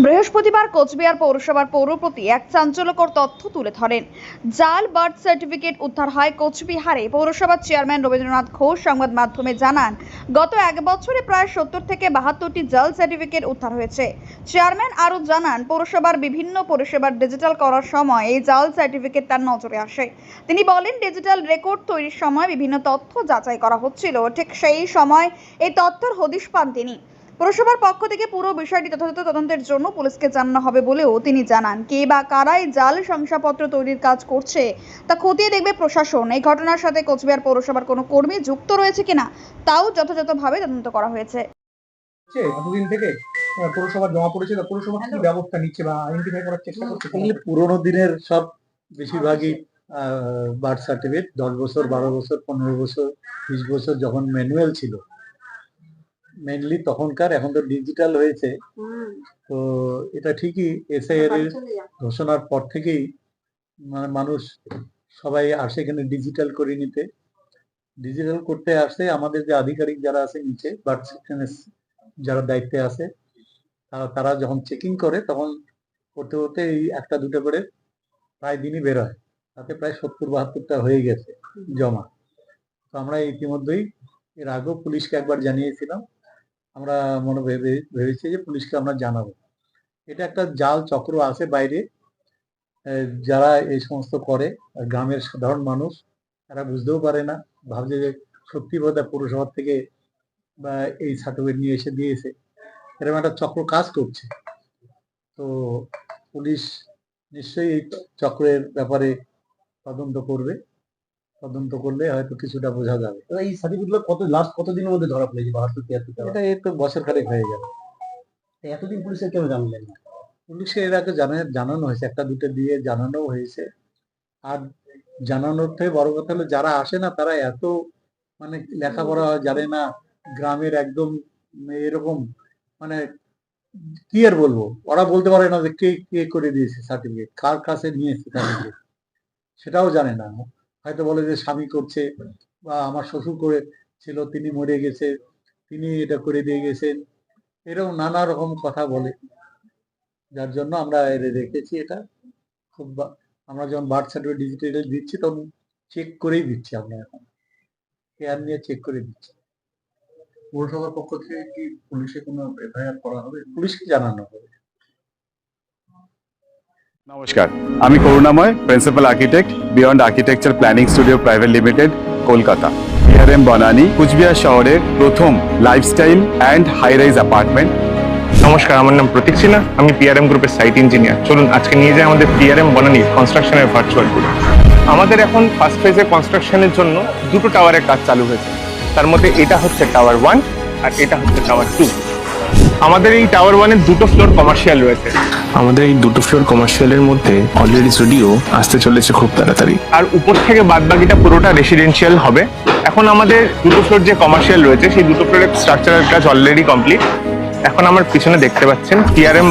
বৃহস্পতিবার কোচবিহার পৌরসভার পৌরপতি এক চাঞ্চল্যকর তথ্য তুলে ধরেন। জাল বার্থ সার্টিফিকেট উদ্ধার হয় কোচবিহারে। পৌরসভার চেয়ারম্যান রবীন্দ্রনাথ ঘোষ সংবাদ মাধ্যমে জানান, গত এক বছরে প্রায় সত্তর থেকে বাহাত্তরটি জাল সার্টিফিকেট উদ্ধার হয়েছে। চেয়ারম্যান আরও জানান, পৌরসভার বিভিন্ন পরিষেবার ডিজিটাল করার সময় এই জাল সার্টিফিকেট তার নজরে আসে। তিনি বলেন, ডিজিটাল রেকর্ড তৈরির সময় বিভিন্ন তথ্য যাচাই করা হচ্ছিল। ঠিক সেই সময় এই তথ্যের হদিশ পান তিনি। পুরসভার পক্ষ থেকে পুরো বিষয়টি যথাযথ তদন্তের জন্য পুলিশকে জানানো হবে বলেও তিনি জানান। কে বা কারাই জাল শংসাপত্র তৈরির কাজ করছে তা খতিয়ে দেখবে প্রশাসন। এই ঘটনার সাথে কোচবিহার পৌরসভার কোনো কর্মী যুক্ত রয়েছে কিনা তাও যথাযথভাবে তদন্ত করা হয়েছে। হচ্ছে এতদিন থেকে পৌরসভা জমা পড়েছে তা পৌরসভা কি ব্যবস্থা নিচ্ছে বা আইডেন্টিফাই করার চেষ্টা করছে? এগুলি পুরোনো দিনের সব বেশিরভাগই বার্থ সার্টিফিকেট দশ বছর বারো বছর পনেরো বছর বিশ বছর যখন ম্যানুয়াল ছিল মেনলি তখনকার এখন তো ডিজিটাল হয়েছে। তো এটা ঠিকই এসআইআর এর ঘোষণার পর থেকেই মানে মানুষ সবাই আসে এখানে ডিজিটাল করে নিতে। ডিজিটাল করতে আসে আমাদের যে আধিকারিক যারা আছে নিচে বার্থ যারা দায়িত্বে আছে তারা তারা যখন চেকিং করে তখন করতে করতে এই একটা দুটো করে প্রায় দিনই বের হয়। তাতে প্রায় সত্তর বাহাত্তরটা হয়ে গেছে জমা। তো আমরা ইতিমধ্যেই এর আগেও পুলিশকে একবার জানিয়েছিলাম আমরা মনে ভেবে, ভেবেছি যে পুলিশকে আমরা জানাব। এটা একটা জাল চক্র আছে বাইরে। যারা এই সমস্ত করে, গ্রামের সাধারণ মানুষ, তারা বুঝতেও পারে না। ভাবছে যে সত্যি বোধহয় পৌরসভা থেকে বা এই সার্টিফিকেট নিয়ে এসে দিয়েছে। এরকম একটা চক্র কাজ করছে। তো পুলিশ নিশ্চয়ই এই চক্রের ব্যাপারে তদন্ত করবে। তদন্ত করলে হয়তো কিছুটা বোঝা যাবে। এই সার্টিফিকেটগুলো কত লাস্ট কতদিনের মধ্যে ধরা পড়েছে? বাহাত্তর তিয়াত্তর এটা এই তো বছর খানেক হয়ে গেল। এতদিন পুলিশের কেন জানলেন? না পুলিশে এর আগে জানা- জানানো হয়েছে একটা দুটো দিয়ে জানানো হয়েছে। আর জানানোর থেকে বড় কথা হলো যারা আসে না তারা এত মানে লেখাপড়া জানে না গ্রামের একদম এরকম মানে কি আর বলব? ওরা বলতে পারে না যে কে কে করে দিয়েছে সার্টিফিকেট কার কাছে নিয়েছে সার্টিফিকেট সেটাও জানে না। হয়তো বলে যে স্বামী করছে বা আমার শ্বশুর করে ছিল, তিনি মরে গেছে, তিনি এটা করে দিয়ে গেছেন। এরকম নানা রকম কথা বলে। যার জন্য আমরা রেখেছি এটা। খুব আমরা যখন বার্থ সার্টিফিকেট ডিজিটাল দিচ্ছি তখন চেক করেই দিচ্ছি আমরা এখন। কেয়ার নিয়ে চেক করে দিচ্ছি। পৌরসভার পক্ষ থেকে কি পুলিশে কোনো এফআইআর করা হবে? পুলিশকে জানানো হবে। নমস্কার। আমি Karunamoy principal architect beyond architecture planning studio private limited Kolkata BRM Banani Coochbehar শহরের প্রথম lifestyle and high rise apartment নমস্কার, আমার নাম প্রতীক সিনহা। আমি পিআরএম গ্রুপের সাইট ইঞ্জিনিয়ার চলুন, আজকে নিয়ে যাই আমাদের পিআরএম বনানীর কনস্ট্রাকশনের ভার্চুয়াল ট্যুর আমাদের এখন ফার্স্ট ফেজে কনস্ট্রাকশনের জন্য দুটো টাওয়ারের কাজ চালু হয়েছে। তার মধ্যে এটা হচ্ছে টাওয়ার ওয়ান আর এটা হচ্ছে টাওয়ার টু আমাদের এই টাওয়ার ওয়ানের দুটো ফ্লোর কমার্শিয়াল রয়েছে। আমাদের এই দুটো ফ্লোর কমার্শিয়ালের মধ্যে অলরেডি স্টুডিও আসতে চলেছে খুব তাড়াতাড়ি। আর উপর থেকে বাদ বাকিটা পুরোটা রেসিডেন্সিয়াল হবে। এখন আমাদের দুটো ফ্লোর যে কমার্শিয়াল রয়েছে সেই দুটো ফ্লোরের স্ট্রাকচারাল কাজ অলরেডি কমপ্লিট এখন আমার পিছনে দেখতে পাচ্ছেন পিআরএম